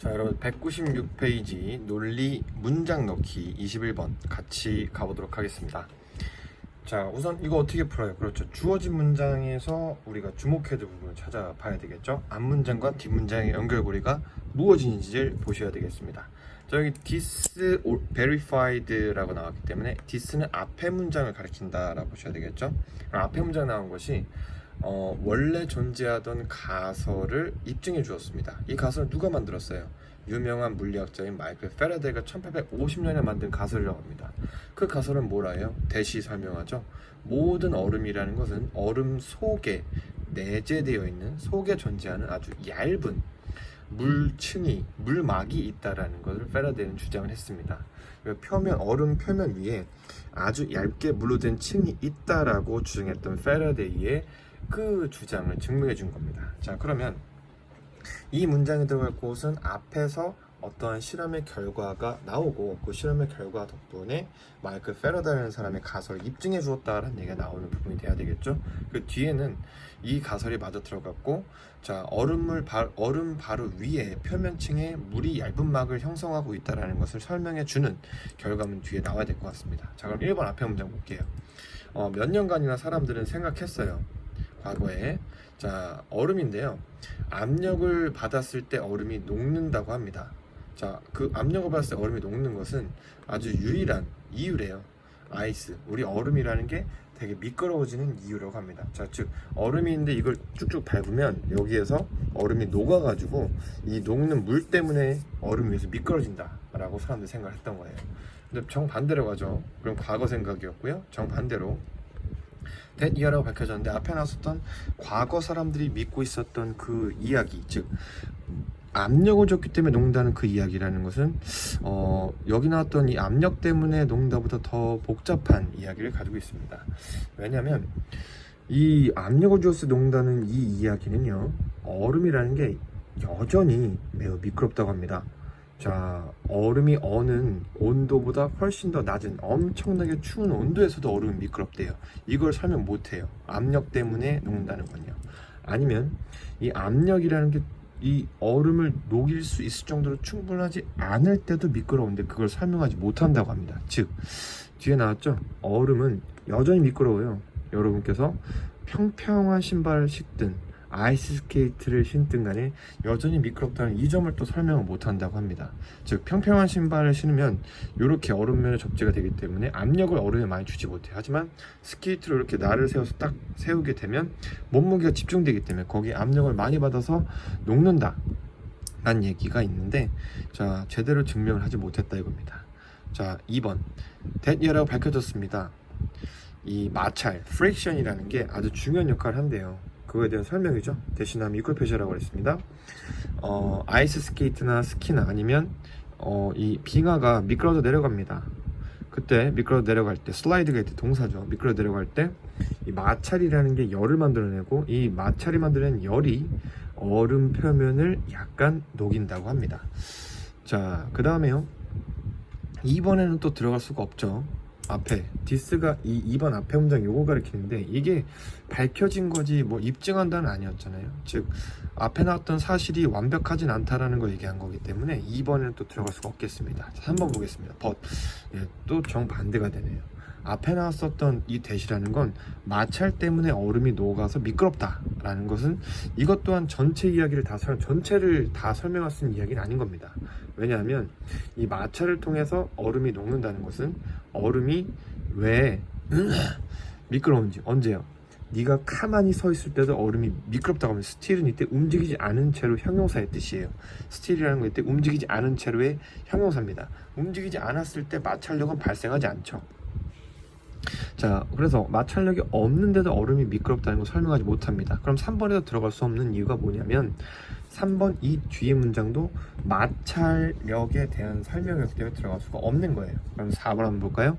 자 여러분 196페이지 논리 문장 넣기 21번 같이 가보도록 하겠습니다. 자 우선 이거 어떻게 풀어요? 그렇죠. 주어진 문장에서 우리가 주목해야 될 부분을 찾아봐야 되겠죠? 앞문장과 뒷문장의 연결고리가 무엇인지를 보셔야 되겠습니다. 자 여기 this or verified라고 나왔기 때문에 this는 앞에 문장을 가리킨다 라고 보셔야 되겠죠? 앞에 문장 나온 것이 어, 원래 존재하던 가설을 입증해 주었습니다. 이 가설을 누가 만들었어요? 유명한 물리학자인 마이클 페라데가 1850년에 만든 가설이라고 합니다. 그 가설은 뭐라 해요? 대시 설명하죠. 모든 얼음이라는 것은 얼음 속에 내재되어 있는 속에 존재하는 아주 얇은 물층이 물막이 있다라는 것을 페라데는 주장을 했습니다. 그 표면 얼음 표면 위에 아주 얇게 물로 된 층이 있다라고 주장했던 페라데이의 그 주장을 증명해 준 겁니다. 자, 그러면 이 문장에 들어갈 곳은 앞에서 어떠한 실험의 결과가 나오고 그 실험의 결과 덕분에 마이클 페라다라는 사람의 가설을 입증해 주었다라는 얘기가 나오는 부분이 돼야 되겠죠. 그 뒤에는 이 가설이 맞아 들어갔고 자 얼음물 바, 얼음 바로 위에 표면층에 물이 얇은 막을 형성하고 있다라는 것을 설명해 주는 결과문 뒤에 나와야 될 것 같습니다. 자 그럼 1번 앞에 문장 볼게요. 어, 몇 년간이나 사람들은 생각했어요. 과거에. 자 얼음인데요. 압력을 받았을 때 얼음이 녹는다고 합니다. 자그 압력을 받았을 때 얼음이 녹는 것은 아주 유일한 이유래요. 아이스. 우리 얼음이라는 게 되게 미끄러워지는 이유라고 합니다. 자 즉 얼음이 있는데 이걸 쭉쭉 밟으면 여기에서 얼음이 녹아 가지고 이 녹는 물 때문에 얼음 위에서 미끄러진다 라고 사람들이 생각을 했던 거예요. 근데 정반대로 가죠. 그럼 과거 생각이었고요. 정반대로 that year라고 밝혀졌는데 앞에 나왔었던 과거 사람들이 믿고 있었던 그 이야기 즉 압력을 줬기 때문에 녹는다는 그 이야기라는 것은 어, 여기 나왔던 이 압력 때문에 녹는다보다 더 복잡한 이야기를 가지고 있습니다. 왜냐하면 이 압력을 주어서 녹는다는 이 이야기는요 얼음이라는 게 여전히 매우 미끄럽다고 합니다. 자, 얼음이 어는 온도보다 훨씬 더 낮은 엄청나게 추운 온도에서도 얼음이 미끄럽대요. 이걸 설명 못 해요. 압력 때문에 녹는다는 건요. 아니면 이 압력이라는 게 이 얼음을 녹일 수 있을 정도로 충분하지 않을 때도 미끄러운데 그걸 설명하지 못한다고 합니다. 즉, 뒤에 나왔죠? 얼음은 여전히 미끄러워요. 여러분께서 평평한 신발을 신든 아이스 스케이트를 신든 간에 여전히 미끄럽다는 이 점을 또 설명을 못 한다고 합니다. 즉 평평한 신발을 신으면 이렇게 얼음면에 접지가 되기 때문에 압력을 얼음에 많이 주지 못해요. 하지만 스케이트로 이렇게 날을 세워서 딱 세우게 되면 몸무게가 집중되기 때문에 거기에 압력을 많이 받아서 녹는다. 라는 얘기가 있는데 자 제대로 증명을 하지 못했다 이겁니다. 자 2번 댓이라고 밝혀졌습니다. 이 마찰, 프릭션이라는 게 아주 중요한 역할을 한대요. 그거에 대한 설명이죠. 대신하면 이퀄 표시라고 했습니다. 어, 아이스 스케이트나 스키나 아니면 어, 이 빙하가 미끄러져 내려갑니다. 그때 미끄러 내려갈 때 슬라이드가 있대 동사죠. 미끄러 내려갈 때 이 마찰이라는 게 열을 만들어내고 이 마찰이 만들어낸 열이 얼음 표면을 약간 녹인다고 합니다. 자, 그 다음에요. 2번에는 또 들어갈 수가 없죠. 앞에 디스가 이 2번 앞에 문장 요거 가리키는데 이게 밝혀진 거지 뭐 입증한다는 아니었잖아요. 즉 앞에 나왔던 사실이 완벽하진 않다라는 걸 얘기한 거기 때문에 2번에는 또 들어갈 수가 없겠습니다. 3번 보겠습니다. but 예, 또 정반대가 되네요. 앞에 나왔었던 이 대시라는 건 마찰 때문에 얼음이 녹아서 미끄럽다라는 것은 이것 또한 전체 이야기를 다 설, 전체를 다 설명할 수 있는 이야기는 아닌 겁니다. 왜냐하면 이 마찰을 통해서 얼음이 녹는다는 것은 얼음이 왜 미끄러운지 언제요? 네가 가만히 서 있을 때도 얼음이 미끄럽다고 하면 스틸은 이때 움직이지 않은 채로 형용사의 뜻이에요. 스틸이라는 건 이때 움직이지 않은 채로의 형용사입니다. 움직이지 않았을 때 마찰력은 발생하지 않죠. 자, 그래서 마찰력이 없는데도 얼음이 미끄럽다는 걸 설명하지 못합니다. 그럼 3번에도 들어갈 수 없는 이유가 뭐냐면 3번 이 뒤에 문장도 마찰력에 대한 설명이었기 때문에 들어갈 수가 없는 거예요. 그럼 4번 한번 볼까요?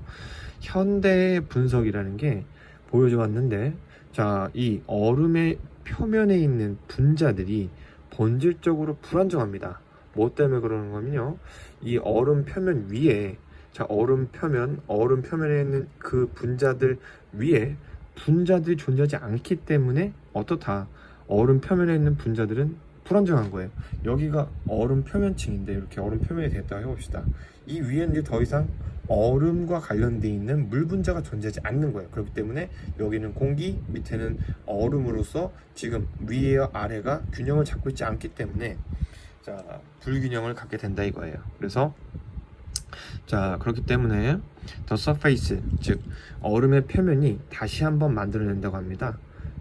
현대 분석이라는 게 보여줘 왔는데 자, 이 얼음의 표면에 있는 분자들이 본질적으로 불안정합니다. 뭐 때문에 그러는 거면요. 이 얼음 표면 위에 자, 얼음 표면, 얼음 표면에 있는 그 분자들 위에 분자들이 존재하지 않기 때문에 어떻다. 얼음 표면에 있는 분자들은 불안정한 거예요. 여기가 얼음 표면층인데 이렇게 얼음 표면이 됐다고 해봅시다. 이 위에는 이제 더 이상 얼음과 관련돼 있는 물 분자가 존재하지 않는 거예요. 그렇기 때문에 여기는 공기, 밑에는 얼음으로서 지금 위에와 아래가 균형을 잡고 있지 않기 때문에 자 불균형을 갖게 된다 이거예요. 그래서 자 그렇기 때문에 더 서페이스 즉 얼음의 표면이 다시 한번 만들어낸다고 합니다.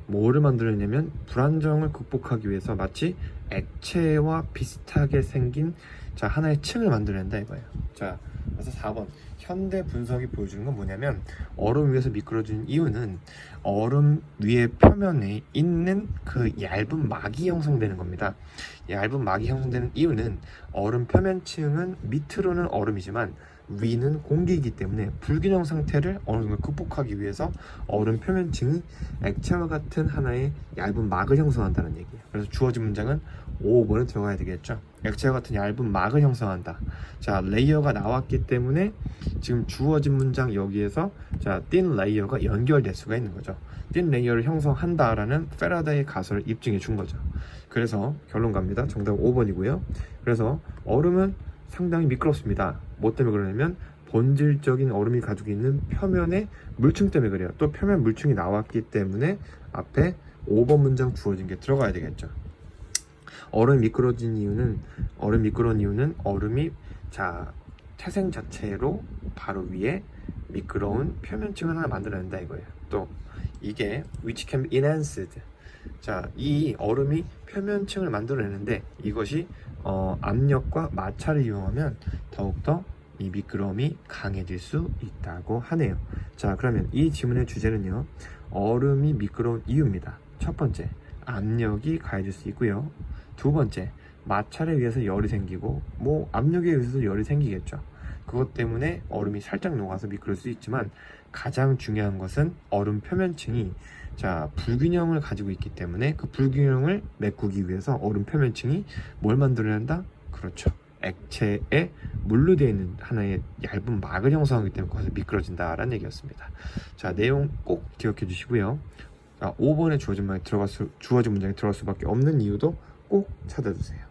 뭐를 만들어내냐면 불안정을 극복하기 위해서 마치 액체와 비슷하게 생긴 자 하나의 층을 만들어낸다 이거예요. 자 그래서 4번 현대 분석이 보여주는 건 뭐냐면 얼음 위에서 미끄러지는 이유는 얼음 위의 표면에 있는 그 얇은 막이 형성되는 겁니다. 얇은 막이 형성되는 이유는 얼음 표면층은 밑으로는 얼음이지만 위는 공기이기 때문에 불균형 상태를 어느 정도 극복하기 위해서 얼음 표면층이 액체와 같은 하나의 얇은 막을 형성한다는 얘기예요. 그래서 주어진 문장은 5번에 들어가야 되겠죠. 액체와 같은 얇은 막을 형성한다. 자, 레이어가 나왔기 때문에 지금 주어진 문장 여기에서 자, thin 레이어가 연결될 수가 있는 거죠. thin 레이어를 형성한다라는 페라다의 가설을 입증해 준 거죠. 그래서 결론 갑니다. 정답 5번이고요. 그래서 얼음은 상당히 미끄럽습니다. 뭐 때문에 그러냐면 본질적인 얼음이 가지고 있는 표면의 물층 때문에 그래요. 또 표면 물층이 나왔기 때문에 앞에 5번 문장 주어진 게 들어가야 되겠죠. 얼음이 미끄러진 이유는 얼음 미끄러운 이유는 얼음이 자 태생 자체로 바로 위에 미끄러운 표면층을 하나 만들어낸다 이거예요. 또 이게 which can be enhanced. 자, 이 얼음이 표면층을 만들어내는데 이것이 어, 압력과 마찰을 이용하면 더욱더 이 미끄러움이 강해질 수 있다고 하네요. 자, 그러면 이 지문의 주제는요. 얼음이 미끄러운 이유입니다. 첫 번째, 압력이 가해질 수 있고요. 두 번째, 마찰에 의해서 열이 생기고 뭐 압력에 의해서 열이 생기겠죠. 그것 때문에 얼음이 살짝 녹아서 미끄러울 수 있지만 가장 중요한 것은 얼음 표면층이 자 불균형을 가지고 있기 때문에 그 불균형을 메꾸기 위해서 얼음 표면층이 뭘 만들어낸다? 그렇죠. 액체에 물로 되어 있는 하나의 얇은 막을 형성하기 때문에 거기서 미끄러진다라는 얘기였습니다. 자 내용 꼭 기억해 주시고요. 아, 5번에 주어진 문장에 들어갈 수, 주어진 문장에 들어갈 수밖에 없는 이유도 꼭 찾아주세요.